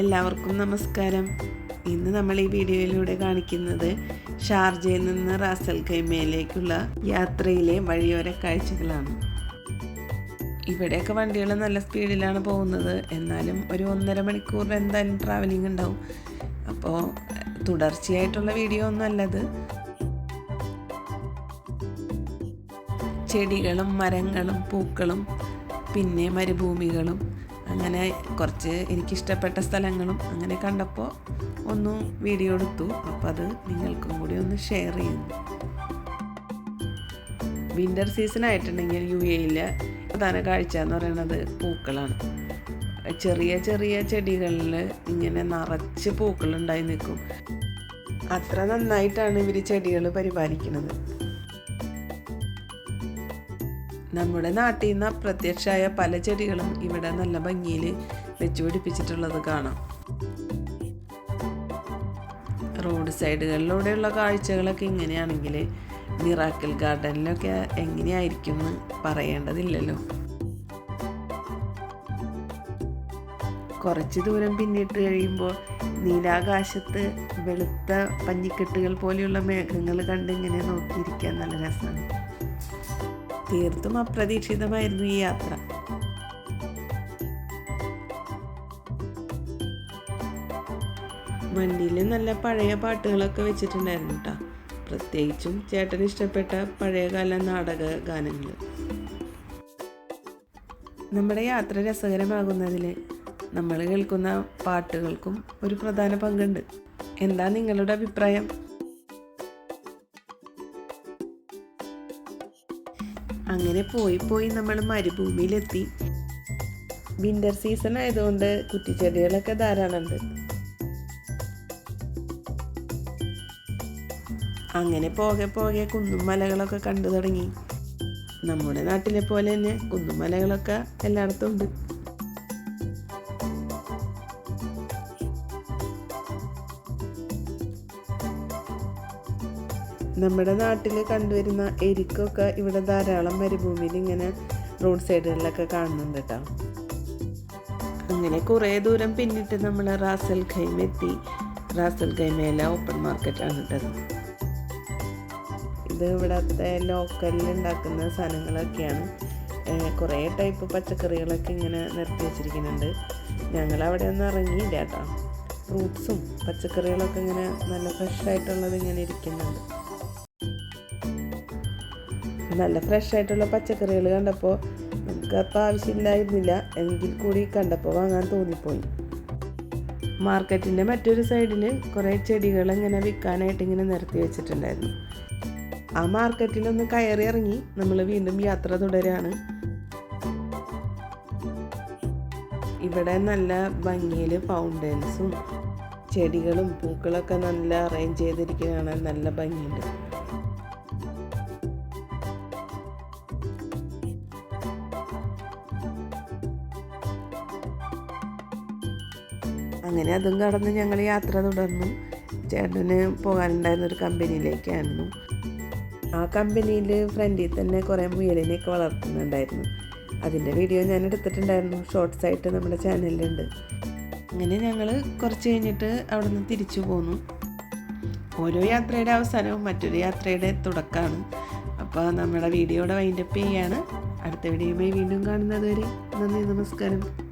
എല്ലാവർക്കും നമസ്കാരം. ഇന്ന് നമ്മൾ ഈ വീഡിയോയിലൂടെ കാണിക്കുന്നത് ഷാർജയിൽ നിന്ന് റാസൽ ഖൈമയിലേക്കുള്ള യാത്രയിലെ വഴിയോര കാഴ്ചകളാണ്. ഇവിടെയൊക്കെ വണ്ടികൾ നല്ല സ്പീഡിലാണ് പോകുന്നത്. എന്നാലും ഒരു ഒന്നര മണിക്കൂർ എന്തായാലും ട്രാവലിംഗ് ഉണ്ടാവും. അപ്പോൾ തുടർച്ചയായിട്ടുള്ള വീഡിയോ ഒന്നും അല്ലത്. ചെടികളും മരങ്ങളും പൂക്കളും പിന്നെ മരുഭൂമികളും അങ്ങനെ കുറച്ച് എനിക്കിഷ്ടപ്പെട്ട സ്ഥലങ്ങളും അങ്ങനെ കണ്ടപ്പോൾ ഒന്ന് വീഡിയോ എടുത്തു. അപ്പോൾ അത് നിങ്ങൾക്കും കൂടി ഒന്ന് ഷെയർ ചെയ്യുന്നു. വിന്റർ സീസൺ ആയിട്ടുണ്ടെങ്കിൽ യു എയിലെ പ്രധാന കാഴ്ച എന്ന് പറയുന്നത് പൂക്കളാണ്. ചെറിയ ചെറിയ ചെടികളിൽ ഇങ്ങനെ നിറച്ച് പൂക്കളുണ്ടായി നിൽക്കും. അത്ര നന്നായിട്ടാണ് ഇവർ ചെടികൾ പരിപാലിക്കുന്നത്. നമ്മുടെ നാട്ടിൽ നിന്ന് അപ്രത്യക്ഷമായ പല ചെടികളും ഇവിടെ നല്ല ഭംഗിയിൽ വെച്ച് പിടിപ്പിച്ചിട്ടുള്ളത് കാണാം. റോഡ് സൈഡുകളിലൂടെയുള്ള കാഴ്ചകളൊക്കെ ഇങ്ങനെയാണെങ്കിൽ മിറാക്കിൾ ഗാർഡനിലൊക്കെ എങ്ങനെയായിരിക്കും എന്ന് പറയേണ്ടതില്ലല്ലോ. കുറച്ച് ദൂരം പിന്നിട്ട് കഴിയുമ്പോൾ നീലാകാശത്ത് വെളുത്ത പഞ്ഞിക്കെട്ടുകൾ പോലെയുള്ള മേഘങ്ങൾ കണ്ടിങ്ങനെ നോക്കിയിരിക്കാൻ നല്ല രസമാണ് തീർത്തും അപ്രതീക്ഷിതമായിരുന്നു ഈ യാത്ര. വണ്ടിയിൽ നല്ല പഴയ പാട്ടുകളൊക്കെ വെച്ചിട്ടുണ്ടായിരുന്നു കേട്ടോ പ്രത്യേകിച്ചും ചേട്ടൻ ഇഷ്ടപ്പെട്ട പഴയകാല നാടക ഗാനങ്ങൾ നമ്മുടെ യാത്ര രസകരമാകുന്നതിൽ നമ്മൾ കേൾക്കുന്ന പാട്ടുകൾക്കും ഒരു പ്രധാന പങ്കുണ്ട്. എന്താ നിങ്ങളുടെ അഭിപ്രായം? അങ്ങനെ പോയി പോയി നമ്മൾ മരുഭൂമിയിലെത്തി. വിന്റർ സീസൺ ആയതുകൊണ്ട് കുറ്റിച്ചെടികളൊക്കെ ധാരാളമുണ്ട്. അങ്ങനെ പോകെ പോകെ കുന്നും മലകളൊക്കെ കണ്ടു തുടങ്ങി. നമ്മുടെ നാട്ടിലെ പോലെ തന്നെ കുന്നും മലകളൊക്കെ എല്ലായിടത്തും ഉണ്ട്. നമ്മുടെ നാട്ടിൽ കണ്ടുവരുന്ന എരിക്കൊക്കെ ഇവിടെ ധാരാളം മരുഭൂമിയിൽ ഇങ്ങനെ റോഡ് സൈഡുകളിലൊക്കെ കാണുന്നുണ്ട് കേട്ടോ. അങ്ങനെ കുറേ ദൂരം പിന്നിട്ട് നമ്മൾ റാസൽ ഖൈമ എത്തി. റാസൽ ഖൈമയിലെ ഓപ്പൺ മാർക്കറ്റാണ് കേട്ടത് ഇത്. ഇവിടുത്തെ ലോക്കലിൽ ഉണ്ടാക്കുന്ന സാധനങ്ങളൊക്കെയാണ്. കുറേ ടൈപ്പ് പച്ചക്കറികളൊക്കെ ഇങ്ങനെ നിർത്തി വെച്ചിരിക്കുന്നുണ്ട്. ഞങ്ങൾ അവിടെ ഒന്നും ഇറങ്ങിയില്ല കേട്ടോ. ഫ്രൂട്ട്സും പച്ചക്കറികളൊക്കെ ഇങ്ങനെ നല്ല ഫ്രഷ് ആയിട്ടുള്ളത് ഇങ്ങനെ ഇരിക്കുന്നുണ്ട്. നല്ല ഫ്രഷ് ആയിട്ടുള്ള പച്ചക്കറികൾ കണ്ടപ്പോൾ നമുക്കപ്പോൾ ആവശ്യമില്ലായിരുന്നില്ല. എങ്കിൽ കൂടി കണ്ടപ്പോൾ വാങ്ങാൻ തോന്നിപ്പോയി. മാർക്കറ്റിന്റെ മറ്റൊരു സൈഡിൽ കുറേ ചെടികൾ ഇങ്ങനെ വിൽക്കാനായിട്ട് ഇങ്ങനെ നിരത്തി വെച്ചിട്ടുണ്ടായിരുന്നു. ആ മാർക്കറ്റിലൊന്ന് കയറി ഇറങ്ങി നമ്മൾ വീണ്ടും യാത്ര തുടരാണ്. ഇവിടെ നല്ല ഭംഗിയിൽ ഫൗണ്ടൻസും ചെടികളും പൂക്കളൊക്കെ നല്ല അറേഞ്ച് ചെയ്തിരിക്കുന്നതാണ് നല്ല ഭംഗിയുണ്ട്. അങ്ങനെ അതും കടന്ന് ഞങ്ങൾ യാത്ര തുടർന്നു. ചേട്ടന് പോകാനുണ്ടായിരുന്ന ഒരു കമ്പനിയിലേക്കായിരുന്നു. ആ കമ്പനിയിൽ ഫ്രണ്ടിൽ തന്നെ കുറേ മുയലിനെയൊക്കെ വളർത്തുന്നുണ്ടായിരുന്നു. അതിന്റെ വീഡിയോ ഞാൻ എടുത്തിട്ടുണ്ടായിരുന്നു. ഷോർട്സ് ആയിട്ട് നമ്മുടെ ചാനലിലുണ്ട്. അങ്ങനെ ഞങ്ങൾ കുറച്ച് കഴിഞ്ഞിട്ട് അവിടെ നിന്ന് തിരിച്ചു പോന്നു. ഓരോ യാത്രയുടെ അവസാനവും മറ്റൊരു യാത്രയുടെ തുടക്കമാണ് അപ്പോൾ നമ്മുടെ വീഡിയോയുടെ വൈൻഡപ്പ് ചെയ്യാണ്. അടുത്ത വീഡിയോയുമായി വീണ്ടും കാണുന്നത് വരെ നന്ദി നമസ്കാരം.